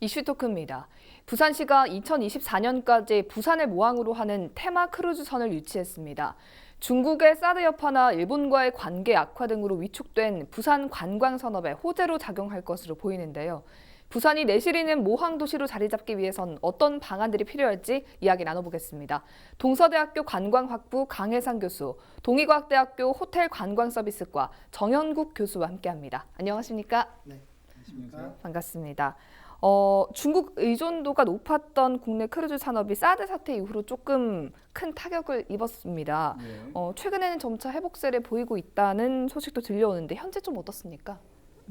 이슈 토크입니다. 부산시가 2024년까지 부산을 모항으로 하는 테마 크루즈선을 유치했습니다. 중국의 사드 여파나 일본과의 관계 악화 등으로 위축된 부산 관광 산업에 호재로 작용할 것으로 보이는데요. 부산이 내실이는 모항 도시로 자리 잡기 위해선 어떤 방안들이 필요할지 이야기 나눠보겠습니다. 동서대학교 관광학부 강혜상 교수, 동의과학대학교 호텔 관광 서비스과 정현국 교수와 함께합니다. 안녕하십니까? 안녕하십니까? 반갑습니다. 어, 중국 의존도가 높았던 국내 크루즈 산업이 사드 사태 이후로 조금 큰 타격을 입었습니다. 네. 어, 최근에는 점차 회복세를 보이고 있다는 소식도 들려오는데 현재 좀 어떻습니까?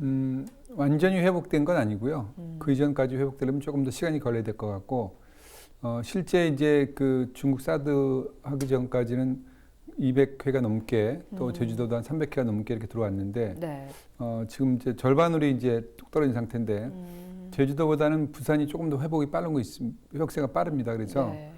음, 완전히 회복된 건 아니고요. 음. 그 이전까지 회복되려면 조금 더 시간이 걸려야 될 것 같고, 어, 실제 이제 그 중국 사드 하기 전까지는 200회가 넘게 또 음. 제주도도 한 300회가 넘게 이렇게 들어왔는데, 네. 어, 지금 이제 절반으로 이제 뚝 떨어진 상태인데, 음, 제주도보다는 부산이 조금 더 회복이 빠른 거 있습니다. 회복세가 빠릅니다. 그래서 네.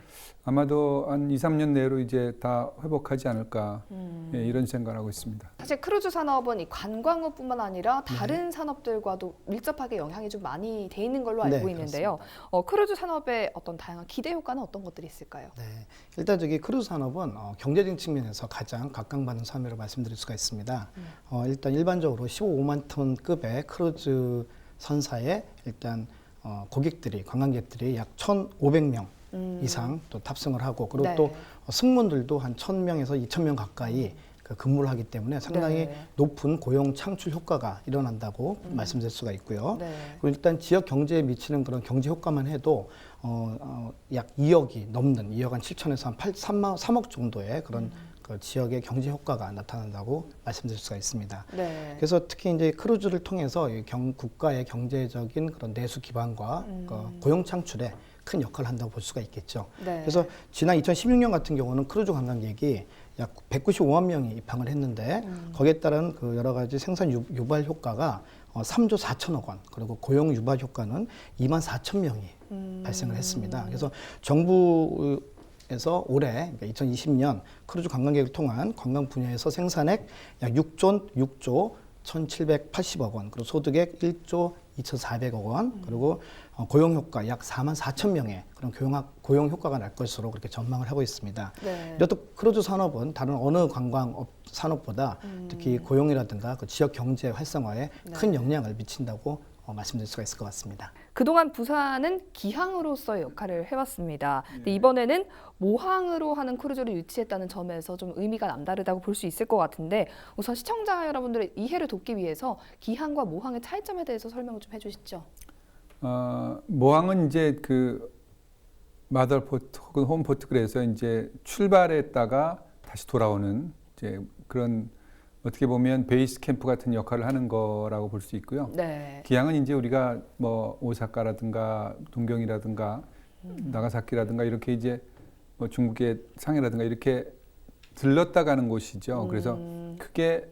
아마도 한 2, 3년 내로 이제 다 회복하지 않을까 음. 예, 이런 생각을 하고 있습니다. 사실 크루즈 산업은 이 관광업뿐만 아니라 네. 다른 산업들과도 밀접하게 영향이 좀 많이 돼 있는 걸로 네, 알고 있는데요. 어, 크루즈 산업의 어떤 다양한 기대 효과는 어떤 것들이 있을까요? 네. 일단 저기 크루즈 산업은 어, 경제적인 측면에서 가장 각광받는 산업이라고 말씀드릴 수가 있습니다. 음. 어, 일단 일반적으로 15만 톤급의 크루즈 선사에 일단 어, 고객들이 관광객들이 약 1,500명 음. 이상 또 탑승을 하고 그리고 네. 또 어, 승무원들도 한 1,000명에서 2,000명 가까이 그 근무를 하기 때문에 상당히 네. 높은 고용 창출 효과가 일어난다고 말씀드릴 수가 있고요. 네. 그리고 일단 지역 경제에 미치는 그런 경제 효과만 해도 어, 어, 약 2억이 넘는 2억 한 7천에서 한 8, 3만 3억 정도의 그런 그 지역의 경제 효과가 나타난다고 말씀드릴 수가 있습니다. 네. 그래서 특히 이제 크루즈를 통해서 이 경, 국가의 경제적인 그런 내수 기반과 음. 그 고용 창출에 큰 역할을 한다고 볼 수가 있겠죠. 네. 그래서 지난 2016년 같은 경우는 크루즈 관광객이 약 195만 명이 입항을 했는데 음. 거기에 따른 그 여러 가지 생산 유- 유발 효과가 어, 3조 4천억 원 그리고 고용 유발 효과는 2만 4천 명이 음. 발생을 했습니다. 그래서 정부 에서 올해 그러니까 2020년 크루즈 관광객을 통한 관광 분야에서 생산액 약 6조 6조 1,780억 원, 그리고 소득액 1조 2,400억 원, 그리고 어, 고용 효과 약 4만 4천 명의 그런 고용, 고용 효과가 날 것으로 그렇게 전망을 하고 있습니다. 네. 이렇듯 크루즈 산업은 다른 어느 관광 업 산업보다 음. 특히 고용이라든가 그 지역 경제 활성화에 네. 큰 영향을 미친다고 어, 말씀드릴 수가 있을 것 같습니다. 그동안 부산은 기항으로서의 역할을 해왔습니다. 근데 이번에는 모항으로 하는 크루즈를 유치했다는 점에서 좀 의미가 남다르다고 볼 수 있을 것 같은데 우선 시청자 여러분들의 이해를 돕기 위해서 기항과 모항의 차이점에 대해서 설명을 좀 해주시죠. 어, 모항은 이제 그 마더 포트 혹은 홈 포트 그래서 이제 출발했다가 다시 돌아오는 이제 그런 어떻게 보면 베이스 캠프 같은 역할을 하는 거라고 볼 수 있고요. 네. 기항은 이제 우리가 뭐 오사카라든가 동경이라든가 나가사키라든가 이렇게 이제 뭐 중국의 상해라든가 이렇게 들렀다 가는 곳이죠. 그래서 음, 크게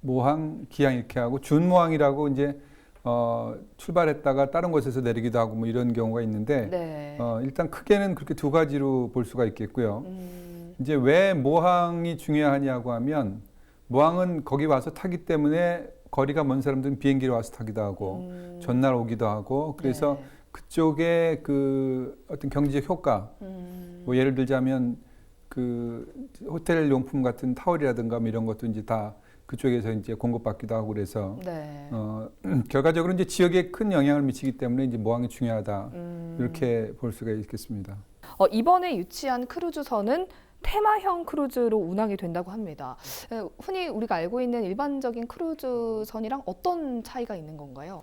모항, 기항 이렇게 하고 준모항이라고 이제 어, 출발했다가 다른 곳에서 내리기도 하고 뭐 이런 경우가 있는데 네. 어, 일단 크게는 그렇게 두 가지로 볼 수가 있겠고요. 음, 이제 왜 모항이 중요하냐고 하면 모항은 거기 와서 타기 때문에 거리가 먼 사람들은 비행기로 와서 타기도 하고 음, 전날 오기도 하고 그래서 네. 그쪽에 그 어떤 경제적 효과 음, 뭐 예를 들자면 그 호텔 용품 같은 타월이라든가 뭐 이런 것도 이제 다 그쪽에서 이제 공급받기도 하고 그래서 네. 어 결과적으로 이제 지역에 큰 영향을 미치기 때문에 이제 모항이 중요하다 음, 이렇게 볼 수가 있겠습니다. 어, 이번에 유치한 크루즈선은 테마형 크루즈로 운항이 된다고 합니다. 에, 흔히 우리가 알고 있는 일반적인 크루즈선이랑 어떤 차이가 있는 건가요?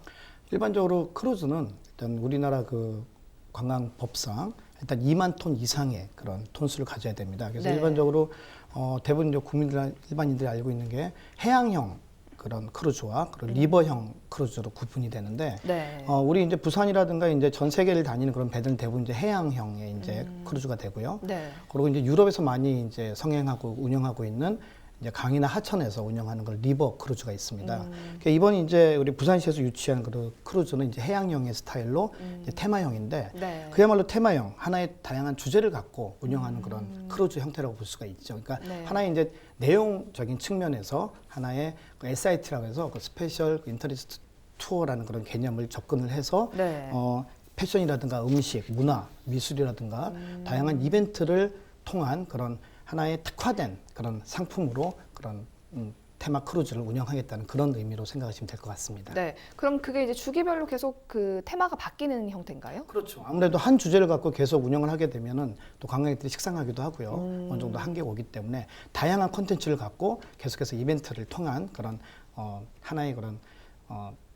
일반적으로 크루즈는 일단 우리나라 그 관광 법상 일단 2만 톤 이상의 그런 톤수를 가져야 됩니다. 그래서 네. 일반적으로 어, 대부분 이제 국민들 일반인들이 알고 있는 게 해양형 그런 크루즈와 그리고 리버형 크루즈로 구분이 되는데 네. 어, 우리 이제 부산이라든가 이제 전 세계를 다니는 그런 배들은 대부분 이제 해양형의 이제 크루즈가 되고요. 네. 그리고 이제 유럽에서 많이 이제 성행하고 운영하고 있는 이제 강이나 하천에서 운영하는 걸 리버 크루즈가 있습니다. 음. 그러니까 이번 이제 우리 부산시에서 유치한 그 크루즈는 이제 해양형의 스타일로 음. 이제 테마형인데 네. 그야말로 테마형 하나의 다양한 주제를 갖고 운영하는 그런 크루즈 형태라고 볼 수가 있죠. 그러니까 음. 네. 하나의 이제 내용적인 측면에서 하나의 그 SIT라고 해서 그 스페셜 인터리스트 투어라는 그런 개념을 접근을 해서 네. 어, 패션이라든가 음식, 문화, 미술이라든가 다양한 이벤트를 통한 그런 하나의 특화된 그런 상품으로 그런 음, 테마 크루즈를 운영하겠다는 그런 의미로 생각하시면 될 것 같습니다. 네. 그럼 그게 이제 주기별로 계속 그 테마가 바뀌는 형태인가요? 그렇죠. 아무래도 한 주제를 갖고 계속 운영을 하게 되면은 또 관광객들이 식상하기도 하고요. 음. 어느 정도 한계가 오기 때문에 다양한 콘텐츠를 갖고 계속해서 이벤트를 통한 그런 어, 하나의 그런 어, 그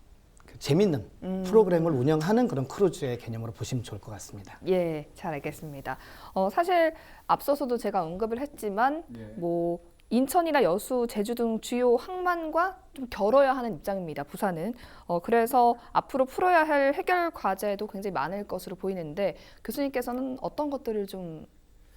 재밌는 음. 프로그램을 운영하는 그런 크루즈의 개념으로 보시면 좋을 것 같습니다. 예, 잘 알겠습니다. 어, 사실 앞서서도 제가 언급을 했지만 예. 뭐 인천이나 여수, 제주 등 주요 항만과 좀 겨뤄야 하는 입장입니다. 부산은. 어, 그래서 앞으로 풀어야 할 해결 과제도 굉장히 많을 것으로 보이는데 교수님께서는 어떤 것들을 좀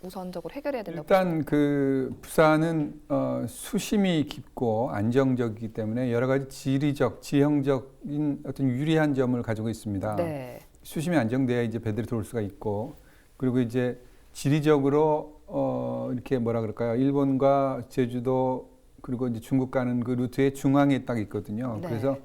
우선적으로 해결해야 된다고 일단 그 부산은 어, 수심이 깊고 안정적이기 때문에 여러 가지 지리적, 지형적인 어떤 유리한 점을 가지고 있습니다. 네. 수심이 안정돼야 이제 배들이 돌 수가 있고 그리고 이제 지리적으로 어 이렇게 뭐라 그럴까요? 일본과 제주도 그리고 이제 중국 가는 그 루트의 중앙에 딱 있거든요. 네. 그래서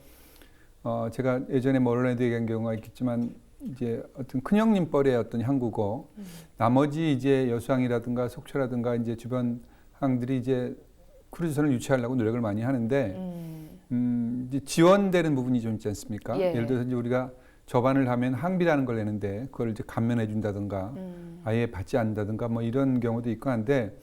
어 제가 예전에 머롤랜드 얘기한 경우가 있겠지만 이제 어떤 큰형님 뻘의 어떤 항구고 음. 나머지 이제 여수항이라든가 속초라든가 이제 주변 항들이 이제 크루즈선을 유치하려고 노력을 많이 하는데 음, 음, 이제 지원되는 부분이 좀 있지 않습니까? 예. 예를 들어서 이제 우리가 저반을 하면 항비라는 걸 내는데 그걸 이제 감면해 준다든가 음, 아예 받지 않는다든가 뭐 이런 경우도 있고 한데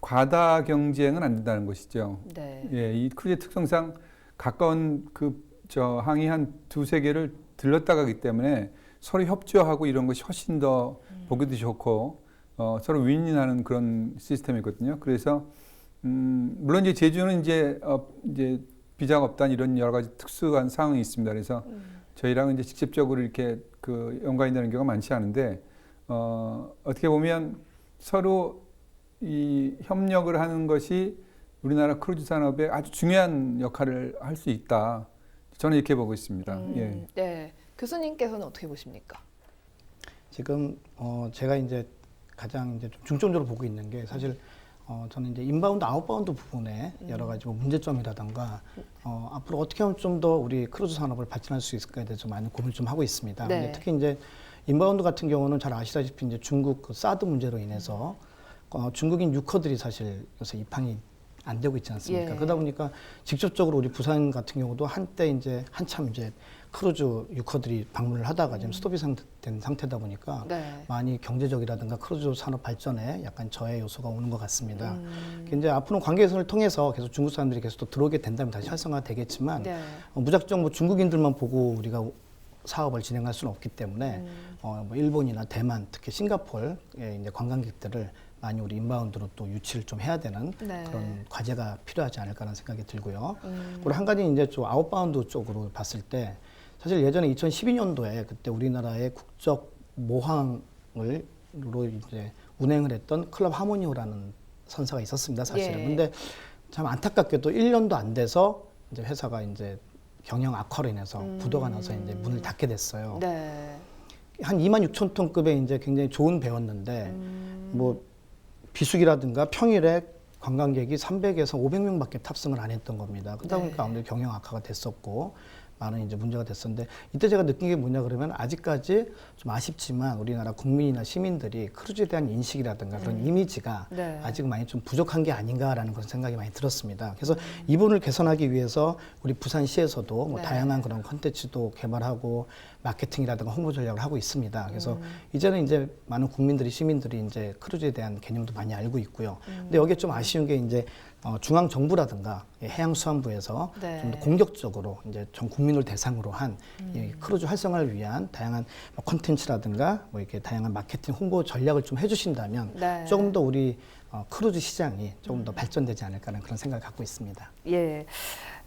과다 경쟁은 안 된다는 것이죠. 네. 예, 이 크루즈의 특성상 가까운 그 저 항이 한 두세 개를 들렀다 가기 때문에 서로 협조하고 이런 것이 훨씬 더 보기도 좋고 어, 서로 윈윈하는 그런 시스템이거든요. 그래서 음, 물론 이제 제주는 이제 어, 이제 비자가 없다는 이런 여러 가지 특수한 상황이 있습니다. 그래서 음, 저희랑은 이제 직접적으로 이렇게 그 연관이 되는 경우가 많지 않은데 어, 어떻게 보면 서로 이 협력을 하는 것이 우리나라 크루즈 산업에 아주 중요한 역할을 할 수 있다. 저는 이렇게 보고 있습니다. 음, 예. 네. 교수님께서는 어떻게 보십니까? 지금 어 제가 이제 가장 이제 좀 중점적으로 보고 있는 게 사실 어 저는 이제 인바운드 아웃바운드 부분에 여러 가지 뭐 문제점이라던가 어 앞으로 어떻게 하면 좀 더 우리 크루즈 산업을 발전할 수 있을까에 대해서 많은 고민을 좀 하고 있습니다. 네. 특히 이제 인바운드 같은 경우는 잘 아시다시피 이제 중국 그 사드 문제로 인해서 어 중국인 유커들이 사실 요새 입항이 안 되고 있지 않습니까? 예. 그러다 보니까 직접적으로 우리 부산 같은 경우도 한때 이제 한참 이제 크루즈 유커들이 방문을 하다가 지금 스톱이 상- 된 상태다 보니까 네. 많이 경제적이라든가 크루즈 산업 발전에 약간 저해 요소가 오는 것 같습니다. 음, 이제 앞으로 관계선을 통해서 계속 중국 사람들이 계속 또 들어오게 된다면 다시 활성화가 되겠지만 네. 어, 무작정 뭐 중국인들만 보고 우리가 사업을 진행할 수는 없기 때문에 음. 어, 뭐 일본이나 대만, 특히 싱가포르의 이제 관광객들을 많이 우리 인바운드로 또 유치를 좀 해야 되는 네. 그런 과제가 필요하지 않을까라는 생각이 들고요. 음, 그리고 한 가지 이제 좀 아웃바운드 쪽으로 봤을 때 사실 예전에 2012년도에 그때 우리나라의 국적 모항을 로 이제 운행을 했던 클럽 하모니오라는 선사가 있었습니다, 사실은. 예. 근데 참 안타깝게도 1년도 안 돼서 이제 회사가 이제 경영 악화로 인해서 음. 부도가 나서 이제 문을 닫게 됐어요. 네. 한 2만 6천 톤급의 이제 굉장히 좋은 배였는데 음, 뭐 비수기라든가 평일에 관광객이 300에서 500명밖에 탑승을 안 했던 겁니다. 그러다 네. 보니까 아무래도 경영 악화가 됐었고 많은 이제 문제가 됐었는데 이때 제가 느낀 게 뭐냐 그러면 아직까지 좀 아쉽지만 우리나라 국민이나 시민들이 크루즈에 대한 인식이라든가 그런 이미지가 네. 아직 많이 좀 부족한 게 아닌가라는 그런 생각이 많이 들었습니다. 그래서 이 부분을 개선하기 위해서 우리 부산시에서도 뭐 네. 다양한 그런 컨텐츠도 개발하고 마케팅이라든가 홍보 전략을 하고 있습니다. 그래서 음. 이제는 이제 많은 국민들이 시민들이 이제 크루즈에 대한 개념도 많이 알고 있고요. 음. 근데 여기에 좀 아쉬운 게 이제 어, 중앙 정부라든가 해양수산부에서 네. 좀더 공격적으로 이제 전 국민을 대상으로 한 음. 이 크루즈 활성화를 위한 다양한 뭐 콘텐츠라든가 뭐 이렇게 다양한 마케팅 홍보 전략을 좀 해주신다면 네. 음. 조금 더 우리 어, 크루즈 시장이 조금 더 발전되지 않을까라는 그런 생각을 갖고 있습니다. 예.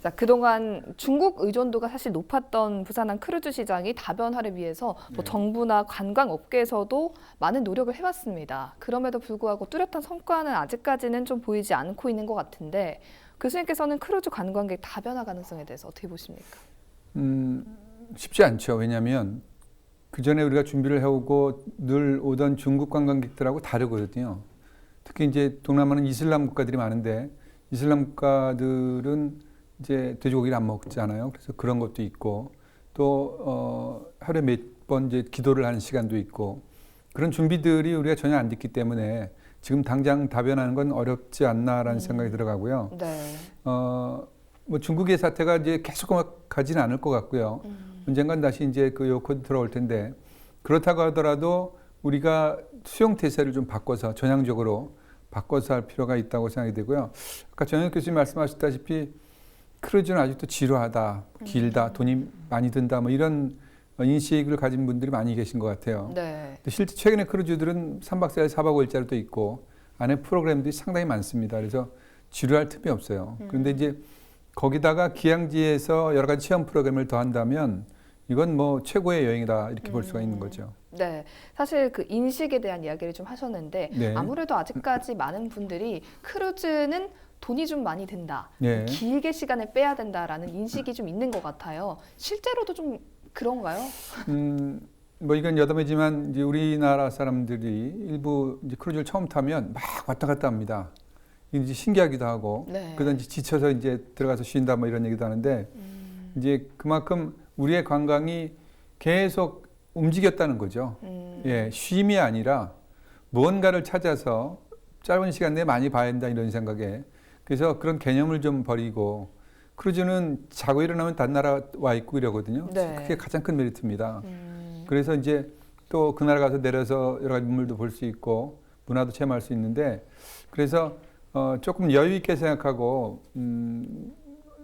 자, 그동안 중국 의존도가 사실 높았던 부산항 크루즈 시장이 다변화를 위해서 뭐 정부나 관광업계에서도 많은 노력을 해왔습니다. 그럼에도 불구하고 뚜렷한 성과는 아직까지는 좀 보이지 않고 있는 것 같은데 교수님께서는 크루즈 관광객 다변화 가능성에 대해서 어떻게 보십니까? 음, 쉽지 않죠. 왜냐하면 그 전에 우리가 준비를 해오고 늘 오던 중국 관광객들하고 다르거든요. 특히 이제 동남아는 이슬람 국가들이 많은데 이슬람 국가들은 이제 돼지고기를 안 먹잖아요. 그래서 그런 것도 있고 또 어, 하루에 몇 번 이제 기도를 하는 시간도 있고 그런 준비들이 우리가 전혀 안 됐기 때문에 지금 당장 답변하는 건 어렵지 않나라는 생각이 들어가고요. 네. 어, 뭐 중국의 사태가 이제 계속 가지는 않을 것 같고요. 언젠간 다시 이제 그 요코드 들어올 텐데 그렇다고 하더라도 우리가 수용 태세를 좀 바꿔서 전향적으로 바꿔서 할 필요가 있다고 생각이 되고요. 아까 정혁 교수님 말씀하셨다시피 크루즈는 아직도 지루하다, 길다, 돈이 많이 든다, 뭐 이런 인식을 가진 분들이 많이 계신 것 같아요. 네. 실제 최근에 크루즈들은 3박 4일, 4박 5일짜리도 있고 안에 프로그램들이 상당히 많습니다. 그래서 지루할 틈이 없어요. 그런데 이제 거기다가 기항지에서 여러 가지 체험 프로그램을 더한다면 이건 뭐 최고의 여행이다 이렇게 볼 수가 있는 거죠. 네. 사실 그 인식에 대한 이야기를 좀 하셨는데 네. 아무래도 아직까지 많은 분들이 크루즈는 돈이 좀 많이 든다. 네. 길게 시간을 빼야 된다라는 인식이 좀 있는 것 같아요. 실제로도 좀 그런가요? 음, 뭐 이건 여담이지만 이제 우리나라 사람들이 일부 이제 크루즈를 처음 타면 막 왔다 갔다 합니다. 이제 신기하기도 하고 네. 이제 지쳐서 이제 들어가서 쉰다 뭐 이런 얘기도 하는데 음, 이제 그만큼 우리의 관광이 계속 움직였다는 거죠. 음, 예, 쉼이 아니라 무언가를 찾아서 짧은 시간 내에 많이 봐야 한다 이런 생각에 그래서 그런 개념을 좀 버리고 크루즈는 자고 일어나면 단 나라 와 있고 이러거든요. 네. 그게 가장 큰 메리트입니다. 음, 그래서 이제 또 그 나라 가서 내려서 여러 가지 문물도 볼 수 있고 문화도 체험할 수 있는데 그래서 어, 조금 여유 있게 생각하고 음,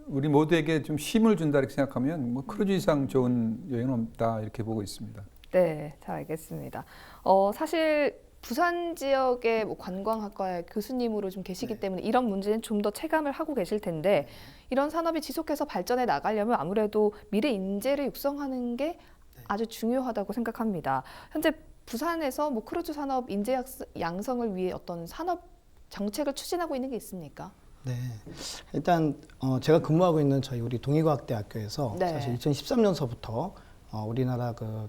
우리 모두에게 좀 쉼을 준다 이렇게 생각하면 뭐 크루즈 이상 좋은 여행은 없다 이렇게 보고 있습니다. 네, 잘 알겠습니다. 어, 사실 부산 지역의 뭐 관광학과의 교수님으로 좀 계시기 네. 때문에 이런 문제는 좀 더 체감을 하고 계실 텐데 이런 산업이 지속해서 발전해 나가려면 아무래도 미래 인재를 육성하는 게 네. 아주 중요하다고 생각합니다. 현재 부산에서 뭐 크루즈 산업 인재 약- 양성을 위해 어떤 산업 정책을 추진하고 있는 게 있습니까? 네. 일단 어, 제가 근무하고 있는 저희 우리 동의과학대학교에서 네. 사실 2013년서부터 어, 우리나라 그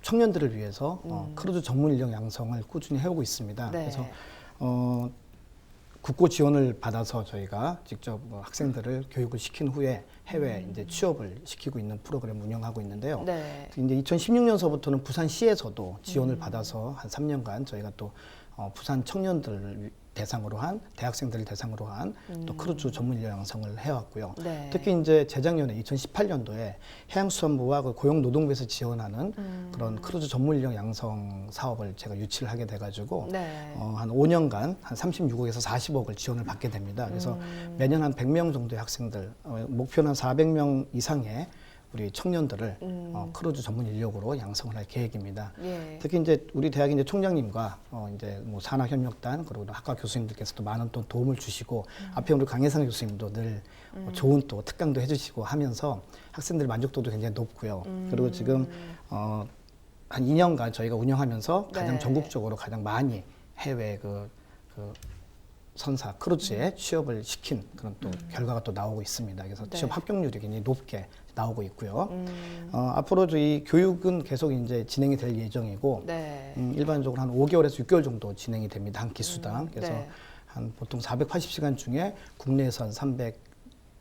청년들을 위해서 어, 음. 크루즈 전문 인력 양성을 꾸준히 해오고 있습니다. 네. 그래서 어, 국고 지원을 받아서 저희가 직접 뭐 학생들을 교육을 시킨 후에 해외 음. 이제 취업을 시키고 있는 프로그램 운영하고 있는데요. 네. 이제 2016년서부터는 부산시에서도 지원을 음. 받아서 한 3년간 저희가 또 어, 부산 청년들을 대상으로 한 대학생들을 대상으로 한또 음. 크루즈 전문 인력 양성을 해왔고요. 네. 특히 이제 재작년에 2018년도에 해양수산부와 그 고용노동부에서 지원하는 음. 그런 크루즈 전문 인력 양성 사업을 제가 유치를 하게 돼가지고 네. 어, 한 5년간 한 36억에서 40억을 지원을 받게 됩니다. 그래서 음. 매년 한 100명 정도의 학생들, 어, 목표는 한 400명 이상의 우리 청년들을 음. 어, 크루즈 전문 인력으로 양성을 할 계획입니다. 예. 특히 이제 우리 대학 이제 총장님과 어 이제 뭐 산학협력단 그리고 학과 교수님들께서도 많은 또 도움을 주시고 앞에 우리 강혜상 교수님도 늘 어, 좋은 또 특강도 해주시고 하면서 학생들 만족도도 굉장히 높고요. 그리고 지금 어 한 2년간 저희가 운영하면서 가장 네. 전국적으로 가장 많이 해외 그, 그 선사 크루즈에 취업을 시킨 그런 또 결과가 또 나오고 있습니다. 그래서 네. 취업 합격률이 굉장히 높게 나오고 있고요. 음. 어, 앞으로도 이 교육은 계속 이제 진행이 될 예정이고 네. 음, 일반적으로 한 5개월에서 6개월 정도 진행이 됩니다. 한 기수당. 음. 그래서 네. 한 보통 480시간 중에 국내에선 300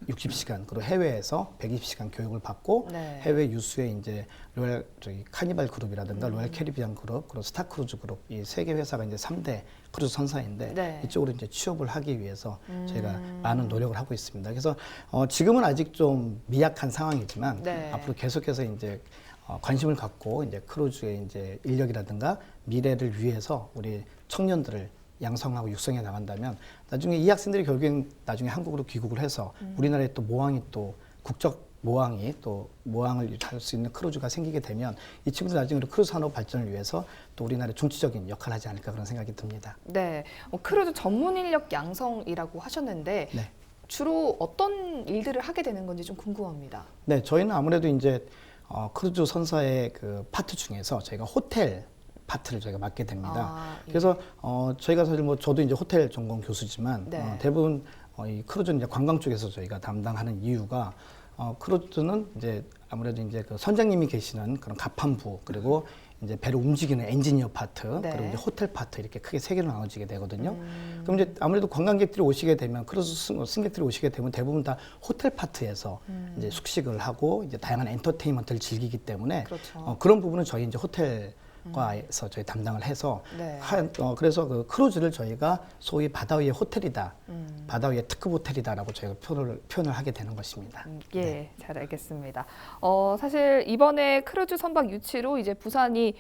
60시간 그리고 해외에서 120시간 교육을 받고 네. 해외 유수의 이제 로얄 저기 카니발 그룹이라든가 로얄 음. 캐리비안 그룹 그리고 스타 크루즈 그룹 이 세 개 회사가 이제 3대 크루즈 선사인데 네. 이쪽으로 이제 취업을 하기 위해서 저희가 음. 많은 노력을 하고 있습니다. 그래서 어 지금은 아직 좀 미약한 상황이지만 네. 앞으로 계속해서 이제 어, 관심을 갖고 이제 크루즈의 이제 인력이라든가 미래를 위해서 우리 청년들을 양성하고 육성해 나간다면 나중에 이 학생들이 결국엔 나중에 한국으로 귀국을 해서 음. 우리나라에 또 모항이 또 국적 모항이 또 모항을 할 수 있는 크루즈가 생기게 되면 이 친구들 나중에 크루즈 산업 발전을 위해서 또 우리나라의 중추적인 역할을 하지 않을까 그런 생각이 듭니다. 네. 어, 크루즈 전문 인력 양성이라고 하셨는데 네. 주로 어떤 일들을 하게 되는 건지 좀 궁금합니다. 네, 저희는 아무래도 이제 어, 크루즈 선사의 그 파트 중에서 저희가 호텔 파트를 저희가 맡게 됩니다. 아, 예. 그래서 어, 저희가 사실 뭐 저도 이제 호텔 전공 교수지만 네. 어, 대부분 어, 이 크루즈 이제 관광 쪽에서 저희가 담당하는 이유가 어, 크루즈는 이제 아무래도 이제 그 선장님이 계시는 그런 갑판부 그리고 이제 배를 움직이는 엔지니어 파트 네. 그리고 이제 호텔 파트 이렇게 크게 세 개로 나눠지게 되거든요. 그럼 이제 아무래도 관광객들이 오시게 되면 크루즈 승- 승객들이 오시게 되면 대부분 다 호텔 파트에서 이제 숙식을 하고 이제 다양한 엔터테인먼트를 즐기기 때문에 그렇죠. 어, 그런 부분은 저희 이제 호텔 과에서 저희 담당을 해서 네. 한, 어, 그래서 그 크루즈를 저희가 소위 바다 위의 호텔이다, 음. 바다 위의 특급 호텔이다라고 저희가 표현을 표현을 하게 되는 것입니다. 음, 예, 잘 알겠습니다. 어, 사실 이번에 크루즈 선박 유치로 이제 부산이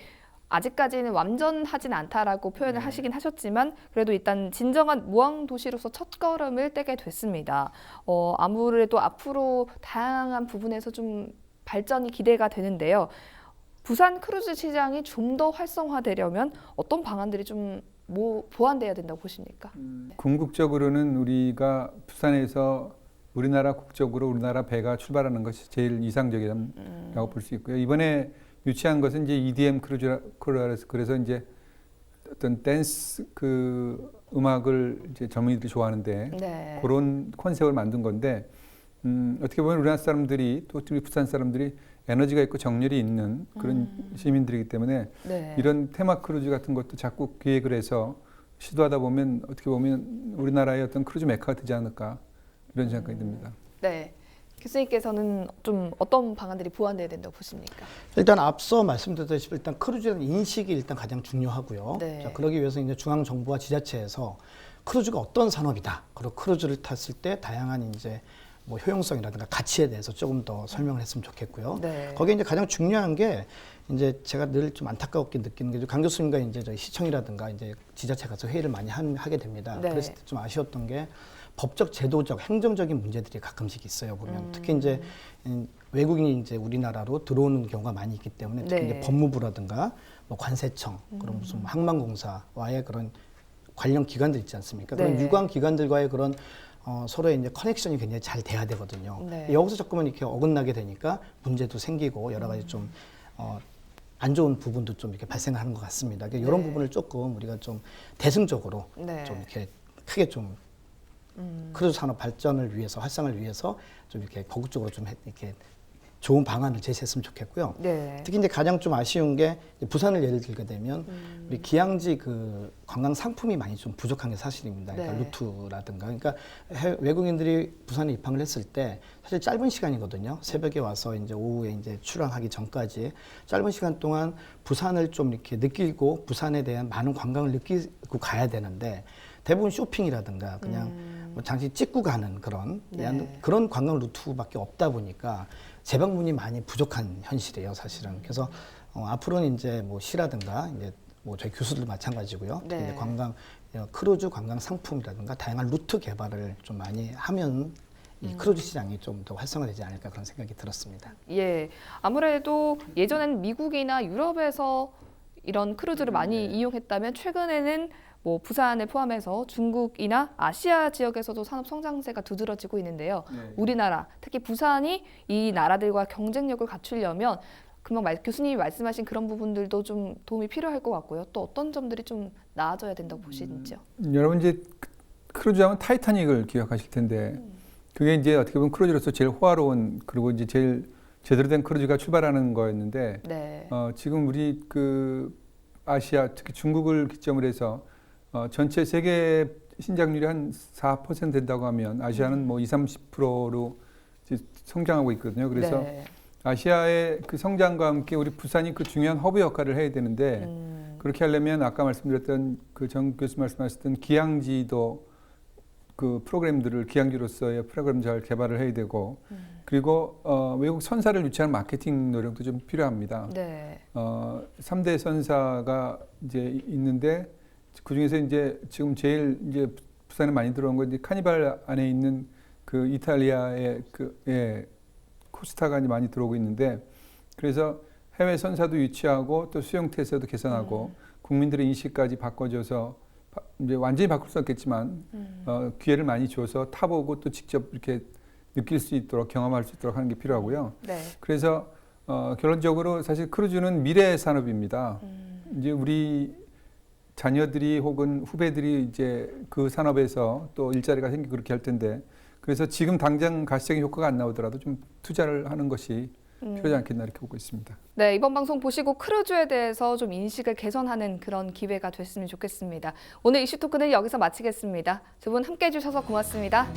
아직까지는 완전하진 않다라고 표현을 네. 하시긴 하셨지만 그래도 일단 진정한 무항 도시로서 첫 걸음을 떼게 됐습니다. 어, 아무래도 앞으로 다양한 부분에서 좀 발전이 기대가 되는데요. 부산 크루즈 시장이 좀 더 활성화되려면 어떤 방안들이 좀 뭐, 보완돼야 된다고 보십니까? 궁극적으로는 우리가 부산에서 우리나라 국적으로 우리나라 배가 출발하는 것이 제일 이상적이라고 볼수 있고요. 이번에 유치한 것은 이제 EDM 크루즈라서 그래서 이제 어떤 댄스 그 음악을 이제 젊은이들이 좋아하는데 네. 그런 컨셉을 만든 건데 음, 어떻게 보면 우리나라 사람들이 또 우리 부산 사람들이 에너지가 있고 정열이 있는 그런 시민들이기 때문에 네. 이런 테마 크루즈 같은 것도 자꾸 기획을 해서 시도하다 보면 어떻게 보면 우리나라의 어떤 크루즈 메카가 되지 않을까 이런 생각이 듭니다. 네. 교수님께서는 좀 어떤 방안들이 보완돼야 된다고 보십니까? 일단 앞서 말씀드렸다시피 일단 크루즈라는 인식이 일단 가장 중요하고요. 네. 자, 그러기 위해서 이제 중앙 정부와 지자체에서 크루즈가 어떤 산업이다. 그리고 크루즈를 탔을 때 다양한 이제 뭐 효용성이라든가 가치에 대해서 조금 더 설명을 했으면 좋겠고요. 네. 거기에 이제 가장 중요한 게 이제 제가 늘 좀 안타깝게 느끼는 게 강 교수님과 이제 저희 시청이라든가 이제 지자체 가서 회의를 많이 한- 하게 됩니다. 네. 그랬을 때좀 아쉬웠던 게 법적, 제도적, 행정적인 문제들이 가끔씩 있어요. 보면 음. 특히 이제 음, 외국인이 이제 우리나라로 들어오는 경우가 많이 있기 때문에 특히 네. 이제 법무부라든가 뭐 관세청 그런 무슨 뭐 항만공사와의 그런 관련 기관들 있지 않습니까? 그런 네. 유관 기관들과의 그런 어, 서로의 이제 커넥션이 굉장히 잘 돼야 되거든요. 네. 여기서 조금은 이렇게 어긋나게 되니까 문제도 생기고 여러 가지 좀 어, 안 좋은 부분도 좀 이렇게 발생하는 것 같습니다. 그러니까 이런 네. 부분을 조금 우리가 좀 대승적으로 네. 좀 이렇게 크게 좀 음. 크루즈 산업 발전을 위해서 활성화를 위해서 좀 이렇게 적극적으로 좀 해- 이렇게 좋은 방안을 제시했으면 좋겠고요. 네. 특히 이제 가장 좀 아쉬운 게 부산을 예를 들게 되면 음. 우리 기항지 그 관광 상품이 많이 좀 부족한 게 사실입니다. 그러니까 네. 루트라든가 그러니까 해- 외국인들이 부산에 입항을 했을 때 사실 짧은 시간이거든요. 새벽에 와서 이제 오후에 이제 출항하기 전까지 짧은 시간 동안 부산을 좀 이렇게 느끼고 부산에 대한 많은 관광을 느끼고 가야 되는데 대부분 쇼핑이라든가 그냥 뭐 잠시 찍고 가는 그런 음. 네. 그런 관광 루트밖에 없다 보니까 재방문이 많이 부족한 현실이에요, 사실은. 그래서 어, 앞으로는 이제 뭐 시라든가 이제 뭐 저희 교수들 마찬가지고요. 네. 이제 관광 어, 크루즈 관광 상품이라든가 다양한 루트 개발을 좀 많이 하면 이 음. 크루즈 시장이 좀 더 활성화되지 않을까 그런 생각이 들었습니다. 예. 아무래도 예전엔 미국이나 유럽에서 이런 크루즈를 많이 네. 이용했다면 최근에는 뭐 부산을 포함해서 중국이나 아시아 지역에서도 산업 성장세가 두드러지고 있는데요. 우리나라, 특히 부산이 이 나라들과 경쟁력을 갖추려면 금방 말, 교수님이 말씀하신 그런 부분들도 좀 도움이 필요할 것 같고요. 또 어떤 점들이 좀 나아져야 된다고 보시는지요? 여러분 이제 크- 크루즈 하면 타이타닉을 기억하실 텐데 그게 이제 어떻게 보면 크루즈로서 제일 호화로운 그리고 이제 제일 제대로 된 크루즈가 출발하는 거였는데 네. 어, 지금 우리 그 아시아 특히 중국을 기점으로 해서 어, 전체 세계 신장률이 한 4% 된다고 하면 아시아는 뭐 2, 30%로 성장하고 있거든요. 그래서 네. 아시아의 그 성장과 함께 우리 부산이 그 중요한 허브 역할을 해야 되는데 음, 그렇게 하려면 아까 말씀드렸던 그 정 교수 말씀하셨던 기항지도 그 프로그램들을 기항지로서의 프로그램 잘 개발을 해야 되고 그리고 어, 외국 선사를 유치하는 마케팅 노력도 좀 필요합니다. 네. 어, 3대 선사가 이제 있는데 그 중에서 이제 지금 제일 이제 부산에 많이 들어온 건 이제 카니발 안에 있는 그 이탈리아의 그 예, 코스타가 많이 들어오고 있는데 그래서 해외 선사도 유치하고 또 수용 태세도 개선하고 국민들의 인식까지 바꿔줘서 바- 이제 완전히 바꿀 수 없겠지만 음. 어, 기회를 많이 줘서 타보고 또 직접 이렇게 느낄 수 있도록 경험할 수 있도록 하는 게 필요하고요. 네. 그래서 어, 결론적으로 사실 크루즈는 미래 산업입니다. 음, 이제 우리 자녀들이 혹은 후배들이 이제 그 산업에서 또 일자리가 생기고 그렇게 할 텐데 그래서 지금 당장 가시적인 효과가 안 나오더라도 좀 투자를 하는 것이 음. 필요하지 않겠나 이렇게 보고 있습니다. 네, 이번 방송 보시고 크루즈에 대해서 좀 인식을 개선하는 그런 기회가 됐으면 좋겠습니다. 오늘 이슈 토크는 여기서 마치겠습니다. 두 분 함께 해주셔서 고맙습니다.